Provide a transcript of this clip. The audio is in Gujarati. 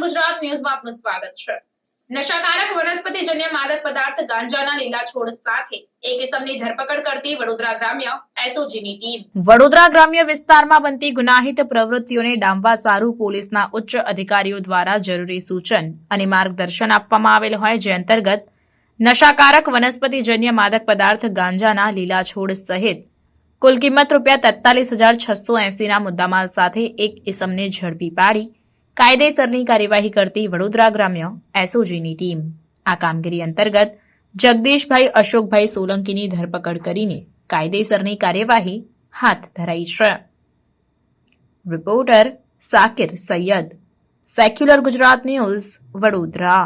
ગુજરાત ન્યૂઝમાં આપનું સ્વાગત છે નશાકારક વનસ્પતિજન્ય માદક પદાર્થ ગાંજાના લીલા છોડ સાથે એક ઇસમની ધરપકડ કરતી વડોદરા ગ્રામ્ય એસઓજીની ટીમ વડોદરા ગ્રામ્ય વિસ્તારમાં બનતી ગુનાહિત પ્રવૃત્તિઓને ડામવા સારું પોલીસના ઉચ્ચ અધિકારીઓ દ્વારા જરૂરી સૂચન અને માર્ગદર્શન આપવામાં આવેલ હોય જે અંતર્ગત નશાકારક વનસ્પતિજન્ય માદક પદાર્થ ગાંજાના લીલા છોડ સહિત કુલ કિંમત રૂપિયા તેતાલીસ હજાર છસો એસીના મુદ્દામાલ સાથે એક ઇસમને ઝડપી પાડી કાયદેસરની કાર્યવાહી કરતી વડોદરા ગ્રામ્ય એસઓજીની ટીમ. આ કામગીરી અંતર્ગત જગદીશભાઈ અશોકભાઈ સોલંકીની ધરપકડ કરીને કાયદેસરની કાર્યવાહી હાથ ધરાઈ છે. Reporter Sakir Saiyed. Secular Gujarat news Vadodara.